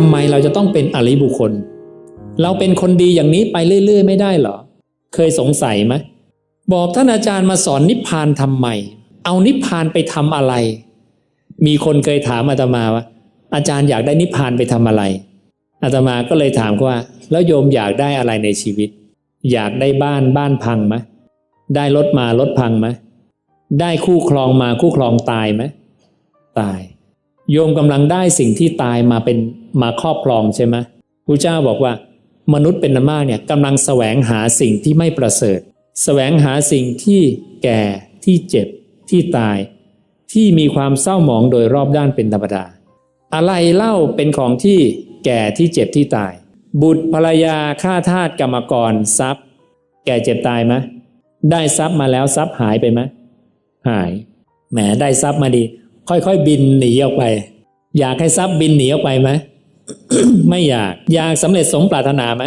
ทำไมเราจะต้องเป็นอริบุคคล เราเป็นคนดีอย่างนี้ไปเรื่อย ๆ ไม่ได้เหรอ เคยสงสัยไหมบอกท่านอาจารย์มาสอนนิพพานทำไม เอานิพพานไปทำอะไร มีคนเคยถามอาตมาว่า อาจารย์อยากได้นิพพานไปทำอะไร อาตมาก็เลยถามเขาว่า แล้วโยมอยากได้อะไรในชีวิต อยากได้บ้านบ้านพังไหมได้รถมารถพังไหมได้คู่ครองมาคู่ครองตายไหมตาย โยมกำลังได้สิ่งที่ตายมาเป็นมาครอบครองใช่ไหมพระเจ้าบอกว่ามนุษย์เป็นนามากเนี่ยกำลังแสวงหาสิ่งที่ไม่ประเสริฐ แสวงหาสิ่งที่แก่ที่เจ็บที่ตาย ที่มีความเศร้าหมองโดยรอบด้านเป็นธรรมดา อะไรเล่าเป็นของที่แก่ที่เจ็บที่ตาย บุตรภรรยาข้าทาสกรรมกรทรัพย์ แก่เจ็บตายไหมได้ทรัพย์มาแล้วทรัพย์หายไปไหมหายแหมได้ทรัพย์มาดี ค่อยๆบินหนีออกไป อยากให้ทรัพย์บินหนีออกไปไหมไม่อยากอยากสำเร็จสมปรารถนาไหม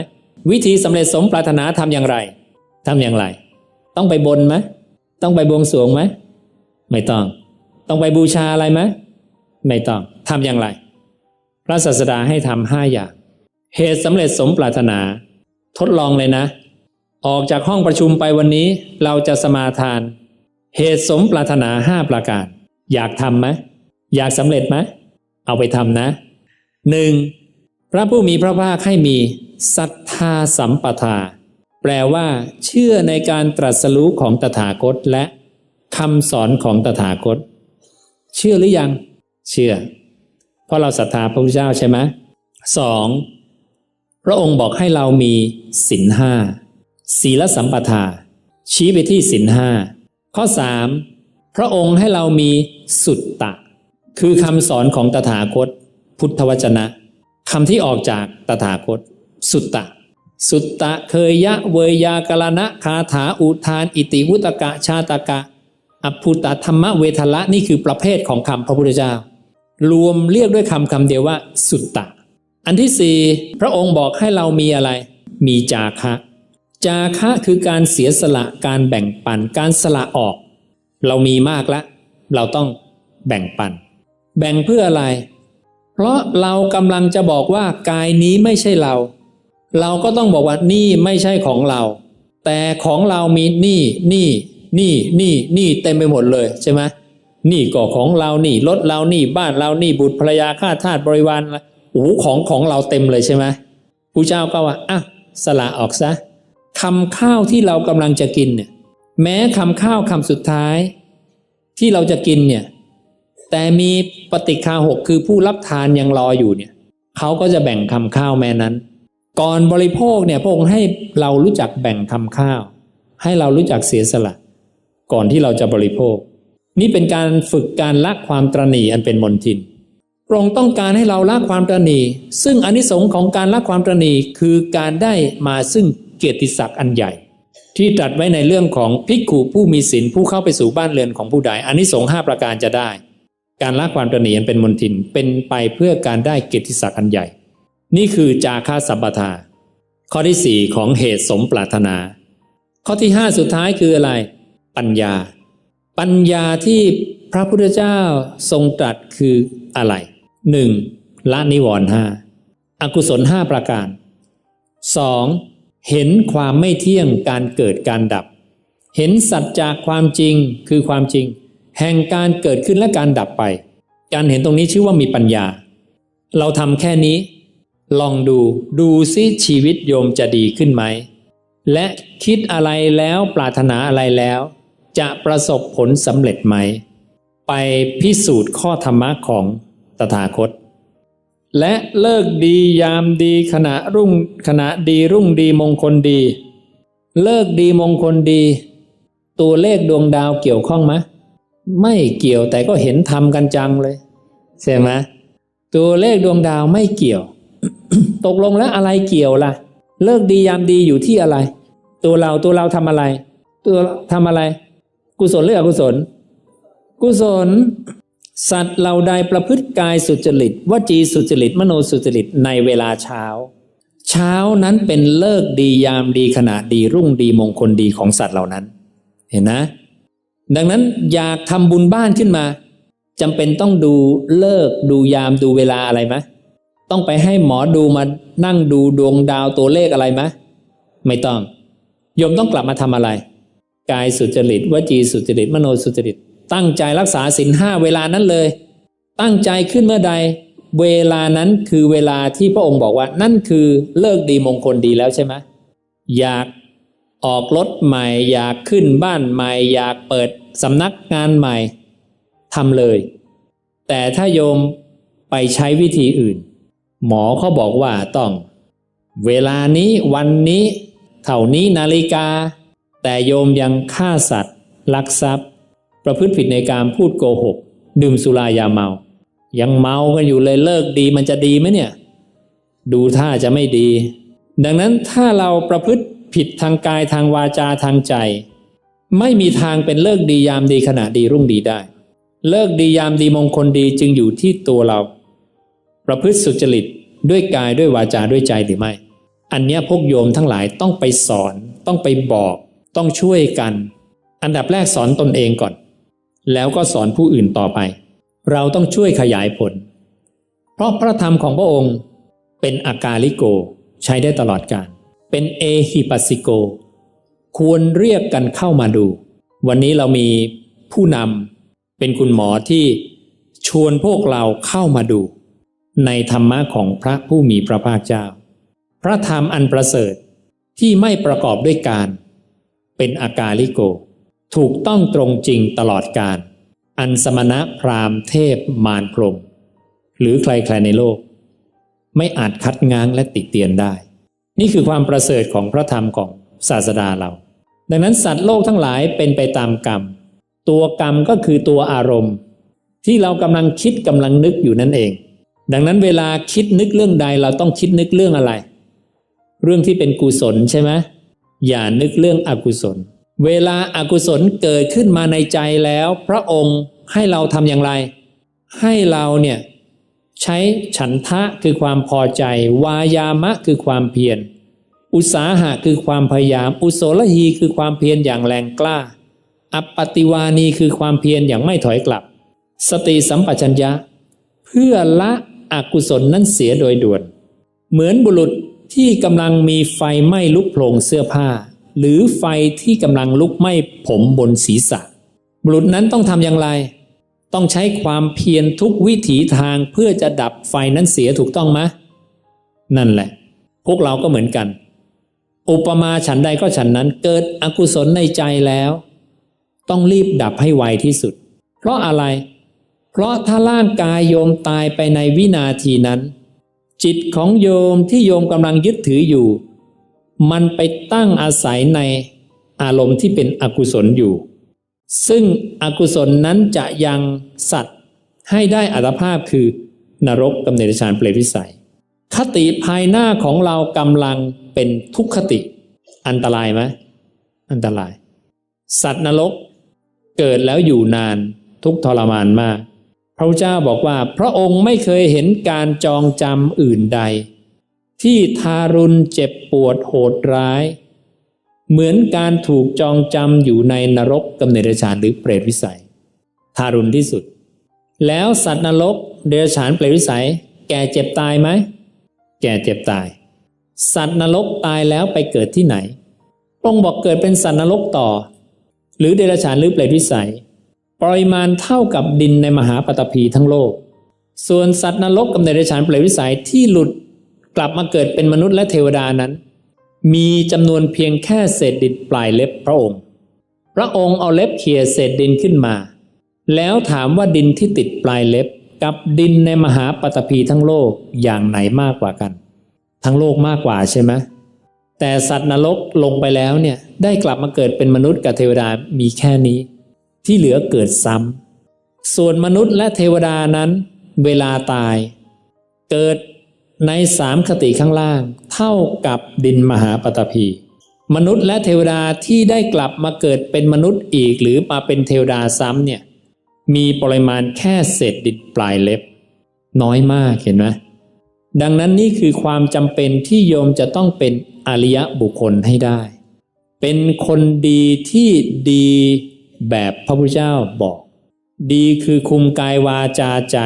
วิธีสำเร็จสมปรารถนาทำอย่างไรทำอย่างไร ต้องไปบนไหมต้องไปบวงสรวงไหมไม่ต้อง ต้องไปบูชาอะไรไหมไม่ต้องทำอย่างไร พระศาสดาให้ทำห้าอย่าง เหตุสำเร็จสมปรารถนา ทดลองเลยนะ ออกจากห้องประชุมไปวันนี้เราจะสมาทาน เหตุสมปรารถนาห้าประการ อยากทำไหมอยากสำเร็จไหมเอาไปทำนะหนึ่งพระผู้มีพระภาคให้มีศรัทธาสัมปทา แปลว่า เชื่อในการตรัสรู้ของตถาคตและคำสอนของตถาคต เชื่อหรือยัง เชื่อ เพราะเราศรัทธาพระพุทธเจ้าใช่ไหมสองพระองค์บอกให้เรามีศีลห้าศีลสัมปทา ชี้ไปที่ศีลห้าข้อสาม พระองค์ให้เรามีสุตตะ คือคำสอนของตถาคต พุทธวจนะคำที่ออกจากตถาคต สุตตะ สุตตะเคยยะเวยากรณะคาถาอุทาน อิติวุตกะชาตกะอภูตธรรมเวทละนี่คือประเภทของคำพระพุทธเจ้า รวมเรียกด้วยคำคำเดียวว่า สุตตะ อันที่สี่พระองค์บอกให้เรามีอะไร มีจาคะ จาคะคือการเสียสละการแบ่งปันการสละออก เรามีมากแล้วเราต้องแบ่งปัน แบ่งเพื่ออะไร เพราะเรากำลังจะบอกว่ากายนี้ไม่ใช่เรา เราก็ต้องบอกว่านี่ไม่ใช่ของเรา แต่ของเรามีนี่นี่นี่นี่นี่เต็มไปหมดเลยใช่ไหมนี่ก็ของเรานี่รถเรานี่บ้านเรานี่บุตรภรรยาข้าทาสบริวารโอ้ของของเราเต็มเลยใช่ไหมผู้เจ้าก็ว่าอะสละออกซะคำข้าวที่เรากำลังจะกินเนี่ย แม้คำข้าวคำสุดท้าย ที่เราจะกินเนี่ย แต่มีปฏิคาหกคือผู้รับทานยังรออยู่เนี่ยเขาก็จะแบ่งคำข้าวแม้นั้น ก่อนบริโภคเนี่ยพระองค์ให้เรารู้จักแบ่งคำข้าว ให้เรารู้จักเสียสละ ก่อนที่เราจะบริโภค นี่เป็นการฝึกการละความตรณีอันเป็นมนทินพระองค์ต้องการให้เราละความตรณีซึ่งอนิสงค์ของการละความตรณีคือการได้มาซึ่งเกียรติศักดิ์อันใหญ่ ที่ตรัสไว้ในเรื่องของภิกขุผู้มีศีลผู้เข้าไปสู่บ้านเรือนของผู้ใดอันิสงส์ห้าประการจะได้ การละความตรณีอันเป็นมนทินเป็นไปเพื่อการได้เกียรติศักดิ์อันใหญ่ นี่คือจาคาสัมปทา ข้อที่สี่ของเหตุสมปรารถนา ข้อที่ห้าสุดท้ายคืออะไร ปัญญา ปัญญาที่พระพุทธเจ้าทรงตรัสคืออะไรหนึ่งละนิวรณ์ห้าอกุศลห้าประการสอง เห็นความไม่เที่ยงการเกิดการดับ เห็นสัจจากความจริงคือความจริง แห่งการเกิดขึ้นและการดับไป การเห็นตรงนี้ชื่อว่ามีปัญญา เราทำแค่นี้ ลองดูดูซิชีวิตโยมจะดีขึ้นไหม และคิดอะไรแล้วปรารถนาอะไรแล้ว จะประสบผลสำเร็จไหม ไปพิสูจน์ข้อธรรมะของตถาคต และเลิกดียามดีขณะรุ่งขณะดีรุ่งดีมงคลดี เลิกดีมงคลดี ตัวเลขดวงดาวเกี่ยวข้องไหมไม่เกี่ยวแต่ก็เห็นทำกันจังเลยใช่ไหมตัวเลขดวงดาวไม่เกี่ยว ตกลงแล้วอะไรเกี่ยวล่ะ เลิกดียามดีอยู่ที่อะไร ตัวเราตัวเราทำอะไร ตัวทำอะไร กุศลหรืออกุศล กุศล สัตว์เราใดประพฤติกายสุจริตวจีสุจริต มโนสุจริตในเวลาเช้า เช้านั้นเป็นเลิกดียามดีขณะดีรุ่งดีมงคลดีของสัตว์เหล่านั้น เห็นนะ ดังนั้นอยากทำบุญบ้านขึ้นมาจำเป็นต้องดูเลิกดูยามดูเวลาอะไรไหมต้องไปให้หมอดูมานั่งดูดวงดาวตัวเลขอะไรไหมไม่ต้องโยมต้องกลับมาทำอะไร กายสุจริตวจีสุจริต มโนสุจริต ตั้งใจรักษาศีลห้าเวลานั้นเลย ตั้งใจขึ้นเมื่อใด เวลานั้นคือเวลาที่พระองค์บอกว่า นั่นคือเลิกดีมงคลดีแล้วใช่ไหมอยากออกรถใหม่ อยากขึ้นบ้านใหม่ อยากเปิดสำนักงานใหม่ทำเลย แต่ถ้าโยมไปใช้วิธีอื่น หมอเขาบอกว่าต้อง เวลานี้วันนี้เท่านี้นาฬิกา แต่โยมยังฆ่าสัตว์ ลักทรัพย์ ประพฤติผิดในการพูดโกหก ดื่มสุรายาเมา ยังเมากันอยู่เลยเลิกดีมันจะดีไหมเนี่ย ดูท่าจะไม่ดี ดังนั้นถ้าเราประพฤติผิดทางกายทางวาจาทางใจ ไม่มีทางเป็นเลิกดียามดีขณะดีรุ่งดีได้ เลิกดียามดีมงคลดีจึงอยู่ที่ตัวเรา ประพฤติสุจริตด้วยกายด้วยวาจาด้วยใจหรือไม่ อันเนี้ยพวกโยมทั้งหลายต้องไปสอน ต้องไปบอก ต้องช่วยกัน อันดับแรกสอนตนเองก่อน แล้วก็สอนผู้อื่นต่อไป เราต้องช่วยขยายผล เพราะพระธรรมของพระองค์เป็นอากาลิโกใช้ได้ตลอดการ เป็นเอฮิปัสสิโก ควรเรียกกันเข้ามาดู วันนี้เรามีผู้นำเป็นคุณหมอที่ชวนพวกเราเข้ามาดู ในธรรมะของพระผู้มีพระภาคเจ้า พระธรรมอันประเสริฐที่ไม่ประกอบด้วยการ เป็นอากาลิโก ถูกต้องตรงจริงตลอดการอันสมณะพราหมณ์เทพมารพรหมหรือใครๆในโลก ไม่อาจคัดง้างและติเตียนได้ นี่คือความประเสริฐของพระธรรมของศาสดาเรา ดังนั้นสัตว์โลกทั้งหลายเป็นไปตามกรรม ตัวกรรมก็คือตัวอารมณ์ ที่เรากำลังคิดกำลังนึกอยู่นั่นเอง ดังนั้นเวลาคิดนึกเรื่องใดเราต้องคิดนึกเรื่องอะไร เรื่องที่เป็นกุศลใช่ไหมอย่านึกเรื่องอกุศล เวลาอากุศลเกิดขึ้นมาในใจแล้ว พระองค์ให้เราทำอย่างไร ให้เราเนี่ยใช้ฉันทะคือความพอใจ วายามะคือความเพียร อุตสาหะคือความพยายาม อุโสลหีคือความเพียรอย่างแรงกล้า อัปปติวานีคือความเพียรอย่างไม่ถอยกลับ สติสัมปชัญญะ เพื่อละอกุศลนั้นเสียโดยด่วน เหมือนบุรุษที่กำลังมีไฟไหม้ลุกโผลงเสื้อผ้า หรือไฟที่กำลังลุกไหม้ผมบนศีรษะ บุรุษนั้นต้องทำอย่างไร ต้องใช้ความเพียรทุกวิถีทางเพื่อจะดับไฟนั้นเสียถูกต้องไหมนั่นแหละ พวกเราก็เหมือนกัน อุปมาฉันใดก็ฉันนั้นเกิดอกุศลในใจแล้ว ต้องรีบดับให้ไวที่สุด เพราะอะไร เพราะถ้าร่างกายโยมตายไปในวินาทีนั้น จิตของโยมที่โยมกำลังยึดถืออยู่ มันไปตั้งอาศัยในอารมณ์ที่เป็นอกุศลอยู่ ซึ่งอกุศลนั้นจะยังสัตว์ให้ได้อัตภาพคือนรกกำเนิดฌานเปรตวิสัย คติภายหน้าของเรากำลังเป็นทุกขติ อันตรายไหมอันตราย สัตว์นรกเกิดแล้วอยู่นานทุกทรมานมาก พระเจ้าบอกว่า พระองค์ไม่เคยเห็นการจองจำอื่นใด ที่ทารุณเจ็บปวดโหดร้าย เหมือนการถูกจองจำอยู่ในนรกกำเนิดฌานหรือเปรตวิสัย ทารุณที่สุด แล้วสัตว์นรกเดรัจฉานเปรตวิสัย แก่เจ็บตายไหม แก่เจ็บตาย สัตว์นรกตายแล้วไปเกิดที่ไหนพระองค์บอกเกิดเป็นสัตว์นรกต่อ หรือเดรัจฉานหรือเปรตวิสัย ปริมาณเท่ากับดินในมหาปฐพีทั้งโลก ส่วนสัตว์นรกกับเดรัจฉานเปรตวิสัยที่หลุด กลับมาเกิดเป็นมนุษย์และเทวดานั้น มีจำนวนเพียงแค่เศษดินปลายเล็บพระองค์ พระองค์เอาเล็บเขี่ยเศษดินขึ้นมา แล้วถามว่าดินที่ติดปลายเล็บกับดินในมหาปฐพีทั้งโลกอย่างไหนมากกว่ากัน ทั้งโลกมากกว่าใช่ไหมแต่สัตว์นรกลงไปแล้วเนี่ยได้กลับมาเกิดเป็นมนุษย์กับเทวดามีแค่นี้ ที่เหลือเกิดซ้ำส่วนมนุษย์และเทวดานั้น เวลาตาย เกิด ในสามคติข้างล่าง เท่ากับดินมหาปฐพี มนุษย์และเทวดาที่ได้กลับมาเกิดเป็นมนุษย์อีกหรือมาเป็นเทวดาซ้ำเนี่ยมีปริมาณแค่เศษดินปลายเล็บ น้อยมากเห็นไหมดังนั้นนี่คือความจำเป็นที่โยมจะต้องเป็นอริยบุคคลให้ได้ เป็นคนดีที่ดีแบบพระพุทธเจ้าบอก ดีคือคุมกายวาจาใจ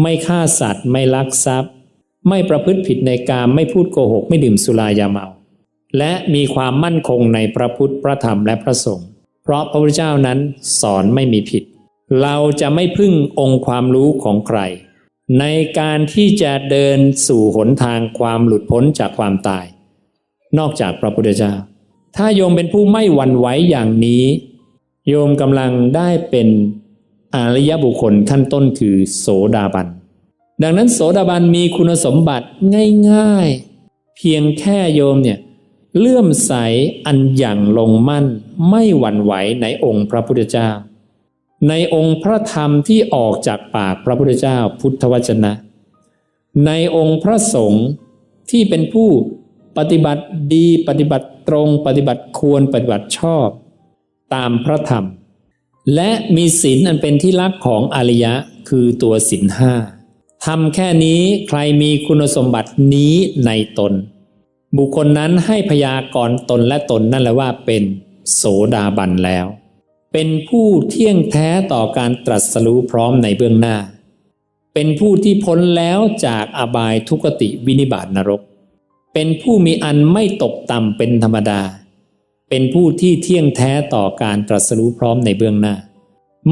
ไม่ฆ่าสัตว์ไม่ลักทรัพย์ ไม่ประพฤติผิดในกามไม่พูดโกหกไม่ดื่มสุรายาเมา และมีความมั่นคงในพระพุทธพระธรรมและพระสงฆ์เพราะพระพุทธเจ้านั้นสอนไม่มีผิด เราจะไม่พึ่งองค์ความรู้ของใคร ในการที่จะเดินสู่หนทางความหลุดพ้นจากความตาย นอกจากพระพุทธเจ้า ถ้าโยมเป็นผู้ไม่หวั่นไหวอย่างนี้ โยมกำลังได้เป็นอริยบุคคลขั้นต้นคือโสดาบัน ดังนั้นโสดาบันมีคุณสมบัติง่ายๆ เพียงแค่โยมเนี่ยเลื่อมใสอันอย่างลงมั่นไม่หวั่นไหวในองค์พระพุทธเจ้า ในองค์พระธรรมที่ออกจากปากพระพุทธเจ้าพุทธวจนะ ในองค์พระสงฆ์ที่เป็นผู้ปฏิบัติดีปฏิบัติตรงปฏิบัติควรปฏิบัติชอบ ตามพระธรรม และมีศีลอันเป็นที่รักของอริยะคือตัวศีลห้า ทำแค่นี้ใครมีคุณสมบัตินี้ในตน บุคคลนั้นให้พยากรตนและตนนั่นแหละว่าเป็นโสดาบันแล้ว เป็นผู้เที่ยงแท้ต่อการตรัสรู้พร้อมในเบื้องหน้า เป็นผู้ที่พ้นแล้วจากอบายทุกติวินิบาตนรก เป็นผู้มีอันไม่ตกต่ำเป็นธรรมดา เป็นผู้ที่เที่ยงแท้ต่อการตรัสรู้พร้อมในเบื้องหน้า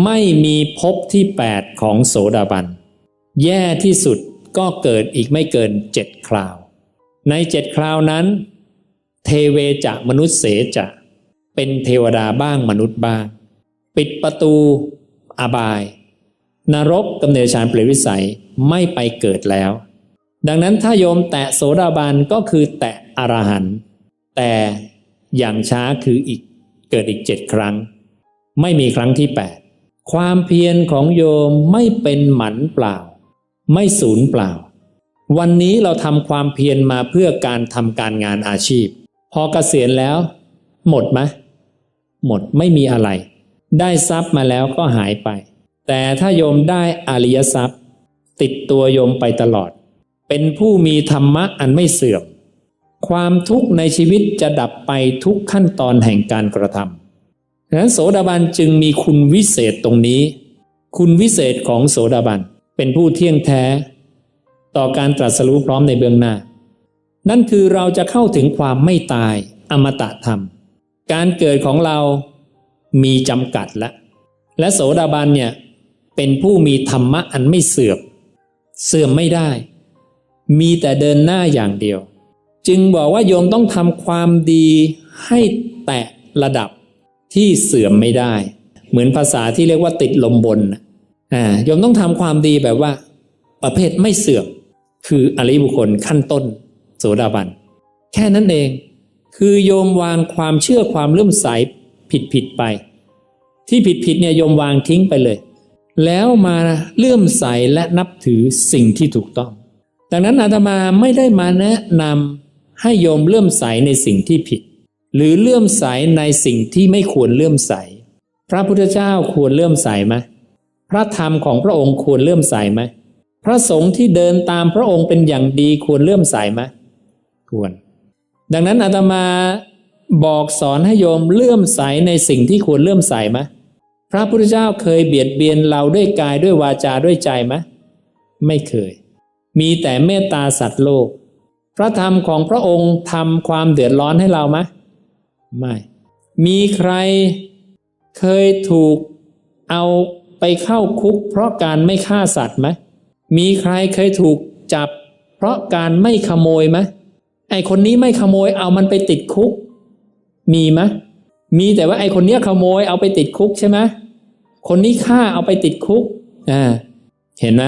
ไม่มีภพที่ 8 ของโสดาบัน แย่ที่สุดก็เกิดอีกไม่เกินเจ็ดคราว ในเจ็ดคราวนั้น เทเวจะมนุษย์เสจะเป็นเทวดาบ้างมนุษย์บ้าง ปิดประตูอบาย นรกกำเนิดฌานเปรตวิสัยไม่ไปเกิดแล้ว ดังนั้นถ้าโยมแตะโสดาบันก็คือแตะอรหันต์แต่อย่างช้าคืออีกเกิดอีกเจ็ดครั้ง ไม่มีครั้งที่แปดความเพียรของโยมไม่เป็นหมันเปล่า ไม่สูญเปล่า วันนี้เราทำความเพียรมาเพื่อการทำการงานอาชีพ พอเกษียณแล้ว หมดไหมหมดไม่มีอะไร ได้ทรัพย์มาแล้วก็หายไป แต่ถ้าโยมได้อริยทรัพย์ ติดตัวโยมไปตลอด เป็นผู้มีธรรมะอันไม่เสื่อม ความทุกข์ในชีวิตจะดับไปทุกขั้นตอนแห่งการกระทำดังนั้นโสดาบันจึงมีคุณวิเศษตรงนี้ คุณวิเศษของโสดาบัน เป็นผู้เที่ยงแท้ ต่อการตรัสรู้พร้อมในเบื้องหน้า นั่นคือเราจะเข้าถึงความไม่ตายอมตะธรรม การเกิดของเรามีจำกัดละ และโสดาบันเนี่ยเป็นผู้มีธรรมะอันไม่เสื่อมเสื่อมไม่ได้ มีแต่เดินหน้าอย่างเดียว จึงบอกว่าโยมต้องทำความดีให้แตะระดับที่เสื่อมไม่ได้ เหมือนภาษาที่เรียกว่าติดลมบน อ่าโยมต้องทำความดีแบบว่า ประเภทไม่เสื่อมคืออริบุคคลขั้นต้น โสดาบัน แค่นั้นเอง คือโยมวางความเชื่อความเลื่อมใสผิดผิดไป ที่ผิดผิดเนี่ยโยมวางทิ้งไปเลย แล้วมาเลื่อมใสและนับถือสิ่งที่ถูกต้อง ดังนั้นอาตมาไม่ได้มาแนะนำให้โยมเลื่อมใสในสิ่งที่ผิด หรือเลื่อมใสในสิ่งที่ไม่ควรเลื่อมใส พระพุทธเจ้าควรเลื่อมใสไหม พระธรรมของพระองค์ควรเลื่อมใสไหมพระสงฆ์ที่เดินตามพระองค์เป็นอย่างดีควรเลื่อมใสไหมควร ดังนั้นอาตมาบอกสอนให้โยมเลื่อมใสในสิ่งที่ควรเลื่อมใสไหมพระพุทธเจ้าเคยเบียดเบียนเราด้วยกายด้วยวาจาด้วยใจไหมไม่เคย มีแต่เมตตาสัตว์โลก พระธรรมของพระองค์ทำความเดือดร้อนให้เราไหมไม่ มีใครเคยถูกเอา ไปเข้าคุก เพราะการไม่ฆ่าสัตว์ไหมมีใครเคยถูกจับ เพราะการไม่ขโมยไหมไอคนนี้ไม่ขโมยเอามันไปติดคุก มีไหมมีแต่ว่าไอคนเนี้ยขโมยเอาไปติดคุกใช่ไหมคนนี้ฆ่าเอาไปติดคุกอ่าเห็นไหม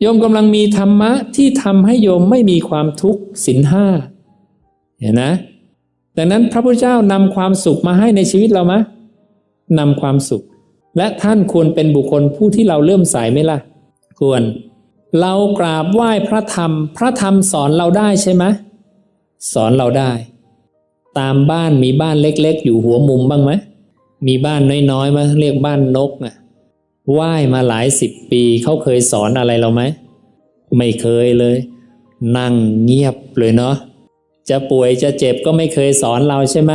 โยมกำลังมีธรรมะที่ทำให้โยมไม่มีความทุกข์สินห้าเห็นนะดังนั้นพระพุทธเจ้านำความสุขมาให้ในชีวิตเราไหมนำความสุข และท่านควรเป็นบุคคลผู้ที่เราเริ่มใส่ไหมล่ะ ควร เรากราบไหว้พระธรรม พระธรรมสอนเราได้ใช่ไหมสอนเราได้ ตามบ้านมีบ้านเล็กๆ อยู่หัวมุมบ้างไหมมีบ้านน้อยๆมาเรียกบ้านนกนะไหว้มาหลายสิบปีเขาเคยสอนอะไรเราไหมไม่เคยเลย นั่งเงียบเลยเนาะจะป่วยจะเจ็บก็ไม่เคยสอนเราใช่ไหม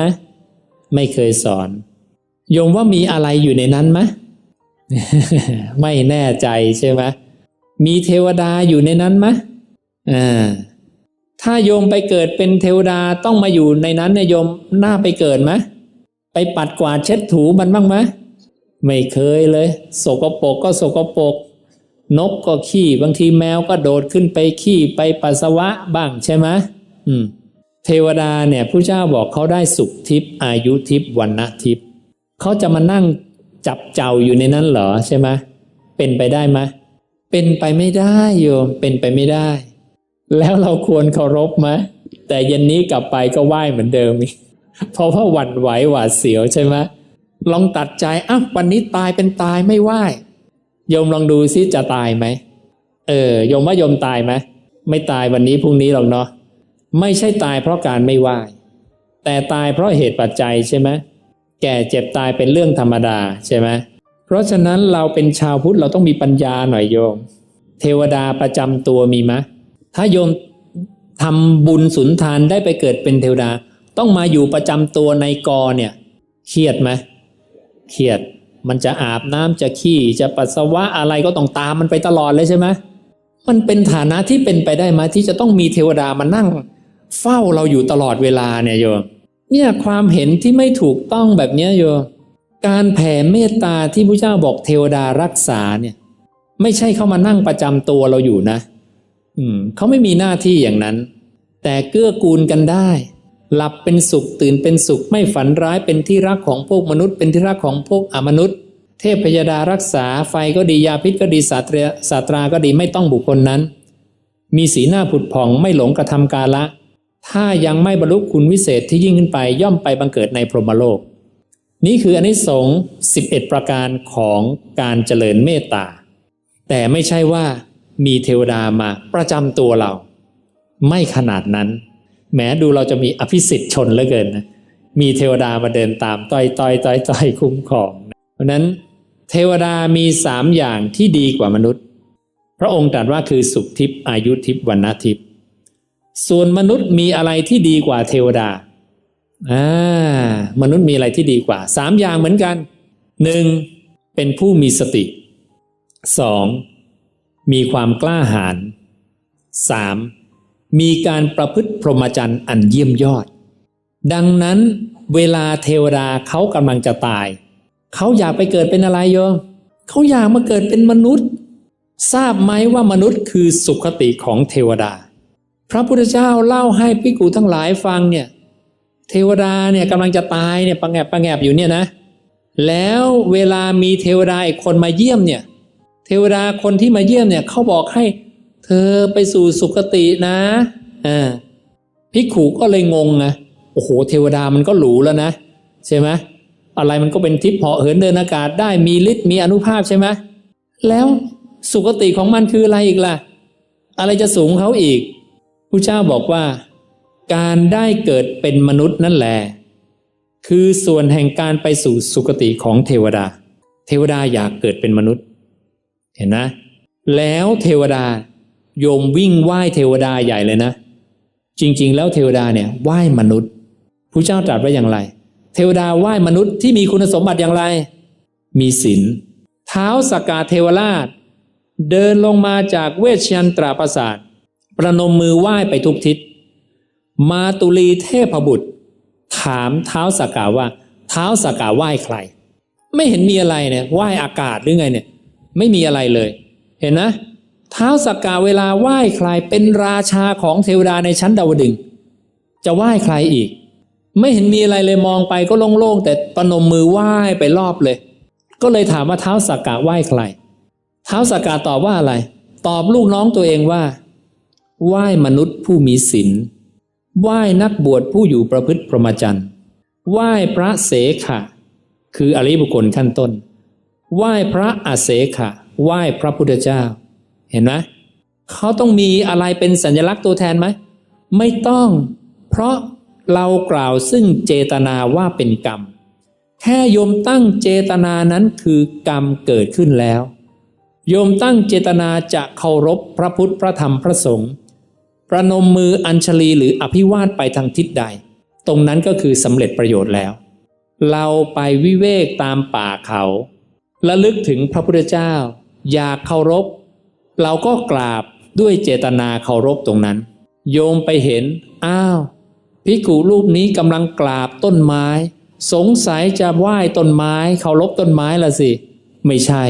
ไม่เคยสอน โยมว่ามีอะไรอยู่ในนั้นไหมไม่แน่ใจใช่ไหมมีเทวดาอยู่ในนั้นไหมอ่าถ้าโยมไปเกิดเป็นเทวดาต้องมาอยู่ในนั้นเนี่ยโยมหน้าไปเกิดไหมไปปัดกวาดเช็ดถูมันบ้างไหมไม่เคยเลย สกปรกก็สกปรกนกก็ขี้บางทีแมวก็โดดขึ้นไปขี้ไปปัสสาวะบ้างใช่ไหมอืม เทวดาเนี่ยผู้เจ้าบอกเขาได้สุขทิพย์อายุทิพย์วันนะทิพย์ เขาจะมานั่งจับเจ้าอยู่ในนั้นเหรอใช่ไหมเป็นไปได้ไหมเป็นไปไม่ได้โยมเป็นไปไม่ได้ แล้วเราควรเคารพไหมแต่เย็นนี้กลับไปก็ไหว้เหมือนเดิมอีกเพราะว่าหวั่นไหวหวาดเสียวใช่ไหมลองตัดใจอ้าววันนี้ตายเป็นตายไม่ไหว้โยมลองดูซิจะตายไหมเออโยมว่าโยมตายไหมไม่ตายวันนี้พรุ่งนี้หรอกเนาะไม่ใช่ตายเพราะการไม่ไหว้แต่ตายเพราะเหตุปัจจัยใช่ไหม แก่เจ็บตายเป็นเรื่องธรรมดาใช่ไหมเพราะฉะนั้นเราเป็นชาวพุทธเราต้องมีปัญญาหน่อยโยม เทวดาประจำตัวมีไหมถ้าโยมทำบุญสุนทานได้ไปเกิดเป็นเทวดา ต้องมาอยู่ประจำตัวในกอเนี่ยเครียดไหมเครียดมันจะอาบน้ำจะขี้จะปัสสาวะอะไรก็ต้องตามมันไปตลอดเลยใช่ไหมมันเป็นฐานะที่เป็นไปได้ไหมที่จะต้องมีเทวดามานั่ง เฝ้าเราอยู่ตลอดเวลาเนี่ยโยม เนี่ยความเห็นที่ไม่ถูกต้องแบบนี้โยการแผ่เมตตาที่พระเจ้าบอกเทวดารักษาเนี่ยไม่ใช่เข้ามานั่งประจำตัวเราอยู่นะ อืมเขาไม่มีหน้าที่อย่างนั้น แต่เกื้อกูลกันได้ หลับเป็นสุขตื่นเป็นสุขไม่ฝันร้ายเป็นที่รักของพวกมนุษย์เป็นที่รักของพวกอมนุษย์ เทพพยดารักษาไฟก็ดียาพิษก็ดีศาสตราศาสตราก็ดีไม่ต้องบุคคลนั้น มีสีหน้าผุดผ่องไม่หลงกระทำกาละ ถ้ายังไม่บรรลุคุณวิเศษที่ยิ่งขึ้นไปย่อมไปบังเกิดในพรหมโลก นี่คืออนิสงส์11 ประการของการเจริญเมตตา แต่ไม่ใช่ว่ามีเทวดามาประจำตัวเรา ไม่ขนาดนั้น แม้ดูเราจะมีอภิสิทธิ์ชนเหลือเกินนะมีเทวดามาเดินตามต้อยต้อยต้อยต้อยคุ้มครอง เพราะนั้นเทวดามีสามอย่างที่ดีกว่ามนุษย์ พระองค์ตรัสว่าคือสุขทิพย์อายุทิพย์วันนาทิพย์ ส่วนมนุษย์มีอะไรที่ดีกว่าเทวดาอ่ามนุษย์มีอะไรที่ดีกว่าสามอย่างเหมือนกันหนึ่งเป็นผู้มีสติสองมีความกล้าหาญ 3. มีการประพฤติพรหมจรรย์อันเยี่ยมยอด ดังนั้นเวลาเทวดาเขากำลังจะตาย เขาอยากไปเกิดเป็นอะไรโยมเขาอยากมาเกิดเป็นมนุษย์ ทราบไหมว่ามนุษย์คือสุขติของเทวดา พระพุทธเจ้าเล่าให้พิกูทั้งหลายฟังเนี่ยเทวดาเนี่ยกำลังจะตายเนี่ยปังแอบปังแอบอยู่เนี่ยนะ แล้วเวลามีเทวดาอีกคนมาเยี่ยมเนี่ย เทวดาคนที่มาเยี่ยมเนี่ยเขาบอกให้เธอไปสู่สุคตินะอ่าภิกขุก็เลยงงไงโอ้โห เทวดามันก็หรูแล้วนะ ใช่ไหมอะไรมันก็เป็นทิพย์เหาะเหินเดินอากาศได้มีฤทธิ์มีอนุภาพใช่ไหมแล้วสุคติของมันคืออะไรอีกล่ะ อะไรจะสูงเขาอีก ผู้เจ้าบอกว่า การได้เกิดเป็นมนุษย์นั่นแหละคือส่วนแห่งการไปสู่สุคติของเทวดา เทวดาอยากเกิดเป็นมนุษย์ เห็นนะ แล้วเทวดาโยมวิ่งไหว้เทวดาใหญ่เลยนะ จริง ๆ แล้วเทวดาเนี่ยไหว้มนุษย์ผู้เจ้าตรัสไว้อย่างไร เทวดาไหว้มนุษย์ที่มีคุณสมบัติอย่างไร มีศีลเท้าสกกาเทวราช เดินลงมาจากเวชยันตราปราสาท ประนมมือไหว้ไปทุกทิศ มาตุลีเทพบุตร ถามเท้าสกกาว่า เท้าสกกาไหว้ใคร ไม่เห็นมีอะไรเนี่ยไหว้อากาศหรือไงเนี่ย ไม่มีอะไรเลย เห็นนะเท้าสกกาเวลาไหว้ใครเป็นราชาของเทวดาในชั้นดาวดึง จะไหว้ใครอีก ไม่เห็นมีอะไรเลยมองไปก็โล่งๆแต่ประนมมือไหว้ไปรอบเลย ก็เลยถามว่าเท้าสกกาไหว้ใคร เท้าสกกาตอบว่าอะไร ตอบลูกน้องตัวเองว่า ไหว้มนุษย์ผู้มีศีลไหว้นักบวชผู้อยู่ประพฤติพรหมจรรย์ไหว้พระเสขะ คืออริยบุคคลขั้นต้น ไหว้พระอาเสขะ ไหว้พระพุทธเจ้า เห็นไหมเขาต้องมีอะไรเป็นสัญลักษณ์ตัวแทนไหม ไม่ต้อง เพราะเรากล่าวซึ่งเจตนาว่าเป็นกรรม แค่โยมตั้งเจตนานั้นคือกรรมเกิดขึ้นแล้ว โยมตั้งเจตนาจะเคารพพระพุทธพระธรรมพระสงฆ์ ประนมมืออัญชลีหรืออภิวาทไปทางทิศใด ตรงนั้นก็คือสำเร็จประโยชน์แล้ว เราไปวิเวกตามป่าเขาระลึกถึงพระพุทธเจ้า อยากเคารพ เราก็กราบด้วยเจตนาเคารพตรงนั้น โยมไปเห็น อ้าวพิกุรูปนี้กำลังกราบต้นไม้ สงสัยจะไหว้ต้นไม้เคารพต้นไม้ละสิ ไม่ใช่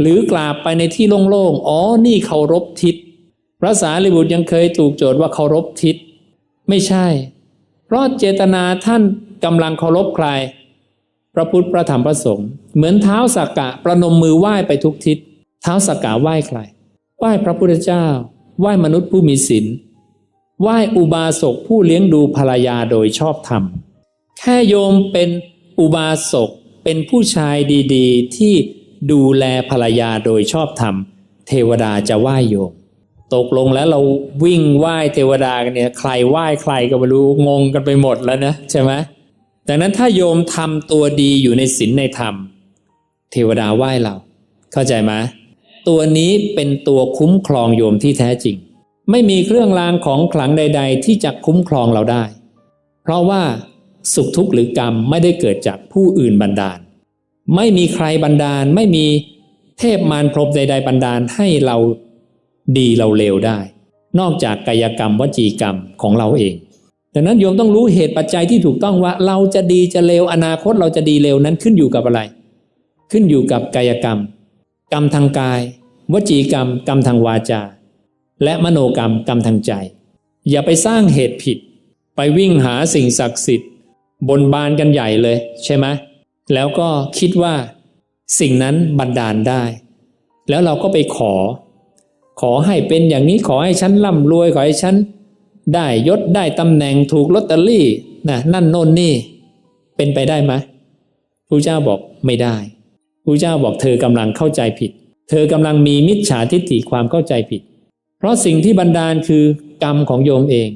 หรือกราบไปในที่โล่งๆ อ๋อ นี่เคารพทิศ ระสารีบุตรยังเคยถูกโจทย์ว่าเคารพทิศไม่ใช่ เพราะเจตนาท่านกำลังเคารพใคร พระพุทธพระธรรมพระสงฆ์เหมือนเท้าสักกะประนมมือไหว้ไปทุกทิศ เท้าสักกะไหว้ใครไหว้พระพุทธเจ้า ไหว้มนุษย์ผู้มีศีลไหว้อุบาสกผู้เลี้ยงดูภรรยาโดยชอบธรรม แค่โยมเป็นอุบาสกเป็นผู้ชายดี ๆ ที่ดูแลภรรยาโดยชอบธรรม เทวดาจะไหว้โยม ตกลงแล้วเราวิ่งไหว้เทวดากันเนี่ยใครไหว้ใครก็ไม่รู้งงกันไปหมดแล้วนะใช่ไหมดังนั้นถ้าโยมทำตัวดีอยู่ในศีลในธรรม เทวดาไหว้เรา เข้าใจไหมตัวนี้เป็นตัวคุ้มครองโยมที่แท้จริง ไม่มีเครื่องรางของขลังใด ๆ ที่จะคุ้มครองเราได้ เพราะว่าสุขทุกข์หรือกรรมไม่ได้เกิดจากผู้อื่นบันดาล ไม่มีใครบันดาล ไม่มีเทพมารพรหมใด ๆ บันดาลให้เรา ดีเราเลวได้ นอกจากกายกรรมวจีกรรมของเราเองดังนั้นโยมต้องรู้เหตุปัจจัยที่ถูกต้องว่า เราจะดีจะเลวอนาคตเราจะดีเลวนั้นขึ้นอยู่กับอะไร ขึ้นอยู่กับกายกรรม กรรมทางกาย วจีกรรม กรรมทางวาจา และมโนกรรมกรรมทางใจ อย่าไปสร้างเหตุผิด ไปวิ่งหาสิ่งศักดิ์สิทธิ์ บนบานกันใหญ่เลย ใช่ไหมแล้วก็คิดว่า สิ่งนั้นบันดาลได้ แล้วเราก็ไปขอ ขอให้เป็นอย่างนี้ขอให้ฉันร่ำรวยขอให้ฉันได้ยศได้ตำแหน่งถูกลอตเตอรี่นะนั่นโน่นนี่ เป็นไปได้ไหมพระเจ้าบอกไม่ได้พระเจ้าบอกเธอกำลังเข้าใจผิด เธอกำลังมีมิจฉาทิฏฐิความเข้าใจผิด เพราะสิ่งที่บันดาลคือกรรมของโยมเอง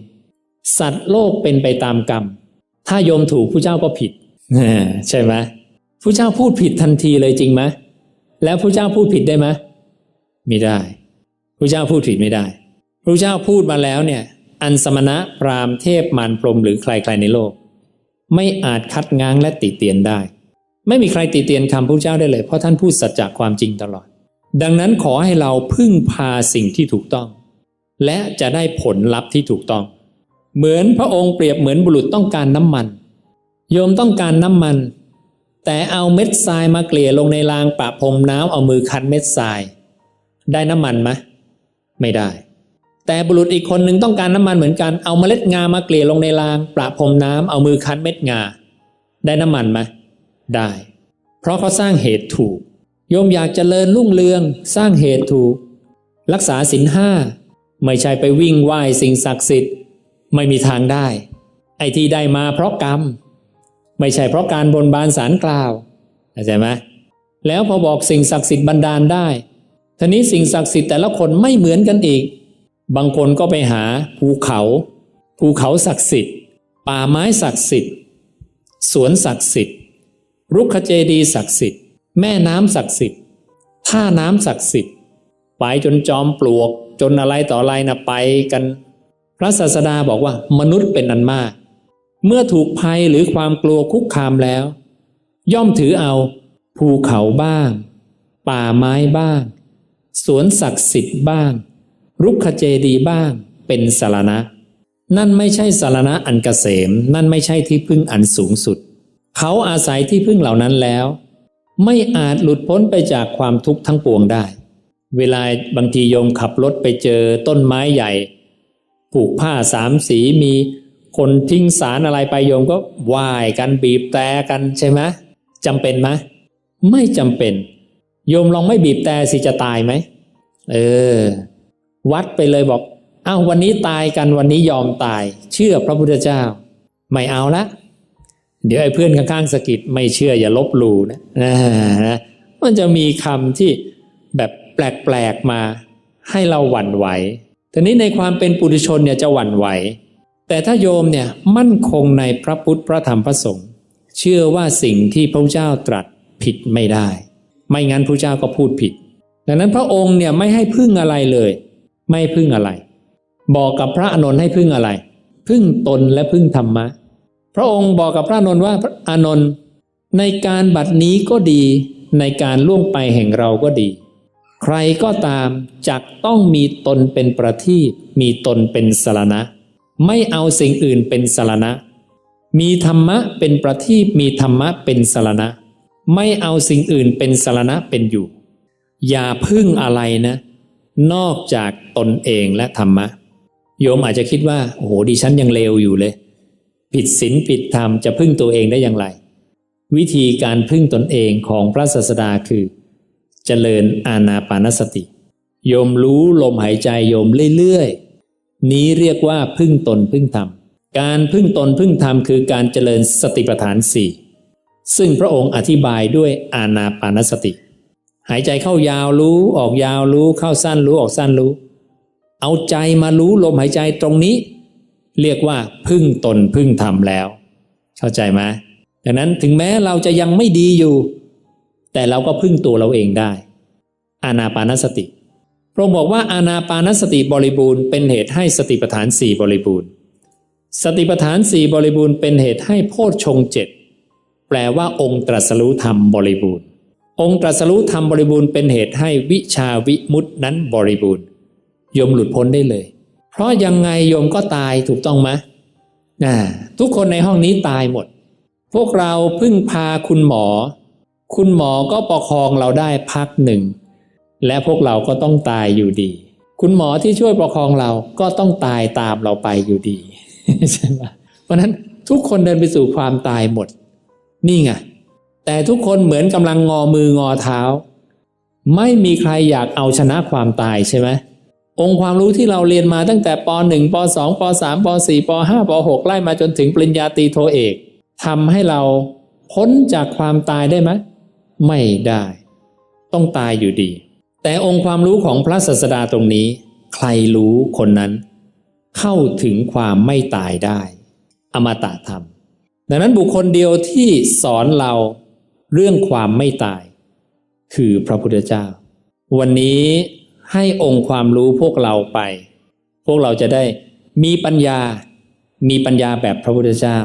สัตว์โลกเป็นไปตามกรรม ถ้าโยมถูกผู้เจ้าก็ผิดใช่ไหมผู้เจ้าพูดผิดทันทีเลยจริงไหมแล้วผู้เจ้าพูดผิดได้ไหมไม่ได้ ผู้เจ้าพูดผิดไม่ได้ผู้เจ้าพูดมาแล้วเนี่ย อันสมณะพราหมณ์เทพมารพรหมหรือใครๆในโลก ไม่อาจคัดง้างและติเตียนได้ ไม่มีใครติเตียนคำพระเจ้าได้เลยเพราะท่านพูดสัจจะความจริงตลอด ดังนั้นขอให้เราพึ่งพาสิ่งที่ถูกต้อง และจะได้ผลลัพธ์ที่ถูกต้อง เหมือนพระองค์เปรียบเหมือนบุรุษต้องการน้ำมัน โยมต้องการน้ำมัน แต่เอาเม็ดทรายมาเกลี่ยลงในรางปะพรมน้ำเอามือคันเม็ดทราย ได้น้ำมันไหม ไม่ได้ แต่บุรุษอีกคนหนึ่งต้องการน้ำมันเหมือนกันเอาเมล็ดงามาเกลี่ยลงในรางประพรมน้ำเอามือคั้นเม็ดงา ได้น้ำมันไหมได้ เพราะเขาสร้างเหตุถูก โยมอยากจเจริญรุ่งเรืองสร้างเหตุถูก รักษาศีลห้าไม่ใช่ไปวิ่งไหว้สิ่งศักดิ์สิทธิ์ ไม่มีทางได้ ไอ้ที่ได้มาเพราะกรรม ไม่ใช่เพราะการบนบานสารกล่าวเข้าใจไหมแล้วพอบอกสิ่งศักดิ์สิทธิ์บันดาลได้ ทีนี้สิ่งศักดิ์สิทธิ์แต่ละคนไม่เหมือนกันอีก บางคนก็ไปหาภูเขา ภูเขาศักดิ์สิทธิ์ ป่าไม้ศักดิ์สิทธิ์ สวนศักดิ์สิทธิ์รุกขเจดีศักดิ์สิทธิ์ แม่น้ำศักดิ์สิทธิ์ ท่าน้ำศักดิ์สิทธิ์ ไปจนจอมปลวก จนอะไรต่ออะไรนะไปกัน พระศาสดาบอกว่ามนุษย์เป็นอันมาก เมื่อถูกภัยหรือความกลัวคุกคามแล้ว ย่อมถือเอา ภูเขาบ้าง ป่าไม้บ้าง สวนศักดิ์สิทธิ์บ้าง รุกขเจดีบ้างเป็นสารณะ นั่นไม่ใช่สารณะอันกเกษม นั่นไม่ใช่ที่พึ่งอันสูงสุด เขาอาศัยที่พึ่งเหล่านั้นแล้ว ไม่อาจหลุดพ้นไปจากความทุกข์ทั้งปวงได้ เวลาบางทีโยมขับรถไปเจอต้นไม้ใหญ่ ผูกผ้าสามสีมีคนทิ้งสารอะไรไปโยมก็ว่ายกันบีบแต่กันใช่ไหมจำเป็นไหมไม่จำเป็น โยมลองไม่บีบแต่สิจะตายไหมเออ วัดไปเลยบอกอ้าววันนี้ตายกันวันนี้ยอมตาย เชื่อพระพุทธเจ้า ไม่เอาละเดี๋ยวไอ้เพื่อนข้างๆสกิดไม่เชื่ออย่าลบหลู่นะนะมันจะมีคำที่แบบแปลกๆมาให้เราหวั่นไหวทีนี้ในความเป็นปุถุชนเนี่ยจะหวั่นไหว แต่ถ้าโยมเนี่ยมั่นคงในพระพุทธพระธรรมพระสงฆ์เชื่อว่าสิ่งที่พระเจ้าตรัสผิดไม่ได้ ไม่งั้นพระเจ้าก็พูดผิด ดังนั้นพระองค์เนี่ยไม่ให้พึ่งอะไรเลย ไม่พึ่งอะไร บอกกับพระอนนท์ให้พึ่งอะไร พึ่งตนและพึ่งธรรมะ พระองค์บอกกับพระอนนท์ว่าอานนท์ในการบัดนี้ก็ดี ในการล่วงไปแห่งเราก็ดี ใครก็ตามจักต้องมีตนเป็นประทีปมีตนเป็นสรณะ ไม่เอาสิ่งอื่นเป็นสรณะ มีธรรมะเป็นประทีปมีธรรมะเป็นสรณะ ไม่เอาสิ่งอื่นเป็นสารณะเป็นอยู่ อย่าพึ่งอะไรนะ นอกจากตนเองและธรรมะ โยมอาจจะคิดว่า โอ้โหดิฉันยังเลวอยู่เลย ผิดศีลผิดธรรมจะพึ่งตัวเองได้อย่างไร วิธีการพึ่งตนเองของพระศาสดาคือ เจริญอาณาปานสติ โยมรู้ลมหายใจโยมเรื่อยๆ นี้เรียกว่าพึ่งตนพึ่งธรรม การพึ่งตนพึ่งธรรมคือการเจริญสติปัฏฐานสี่ ซึ่งพระองค์อธิบายด้วยอาณาปานสติ หายใจเข้ายาวรู้ออกยาวรู้เข้าสั้นรู้ออกสั้นรู้ เอาใจมารู้ลมหายใจตรงนี้ เรียกว่าพึ่งตนพึ่งธรรมแล้ว เข้าใจไหมดังนั้นถึงแม้เราจะยังไม่ดีอยู่ แต่เราก็พึ่งตัวเราเองได้ อานาปานสติพระองค์บอกว่าอานาปานสติบริบูรณ์เป็นเหตุให้สติปัฏฐานสี่บริบูรณ์ สติปัฏฐานสี่บริบูรณ์เป็นเหตุให้โพชฌงเจ็ด แปลว่าองค์ตรัสรู้ธรรมบริบูรณ์ องค์ตรัสรู้ธรรมบริบูรณ์เป็นเหตุให้วิชาวิมุตินั้นบริบูรณ์โยมหลุดพ้นได้เลย เพราะยังไงโยมก็ตายถูกต้องไหมนะทุกคนในห้องนี้ตายหมด พวกเราพึ่งพาคุณหมอ คุณหมอก็ประคองเราได้พักหนึ่ง และพวกเราก็ต้องตายอยู่ดี คุณหมอที่ช่วยประคองเราก็ต้องตายตามเราไปอยู่ดีใช่ไหมเพราะนั้นทุกคนเดินไปสู่ความตายหมด นี่ไงแต่ทุกคนเหมือนกำลังงอมืองอเท้า ไม่มีใครอยากเอาชนะความตายใช่ไหมองค์ความรู้ที่เราเรียนมาตั้งแต่ป .1 ป .2 ป .3 ป .4 ป .5 ป .6 ไล่มาจนถึงปริญญาตรีโทเอกทำให้เราพ้นจากความตายได้ไหมไม่ได้ ต้องตายอยู่ดี แต่องค์ความรู้ของพระศาสดาตรงนี้ ใครรู้คนนั้น เข้าถึงความไม่ตายได้ อมตะธรรม ดังนั้นบุคคลเดียวที่สอนเราเรื่องความไม่ตาย คือพระพุทธเจ้า วันนี้ให้องค์ความรู้พวกเราไป พวกเราจะได้มีปัญญา มีปัญญาแบบพระพุทธเจ้า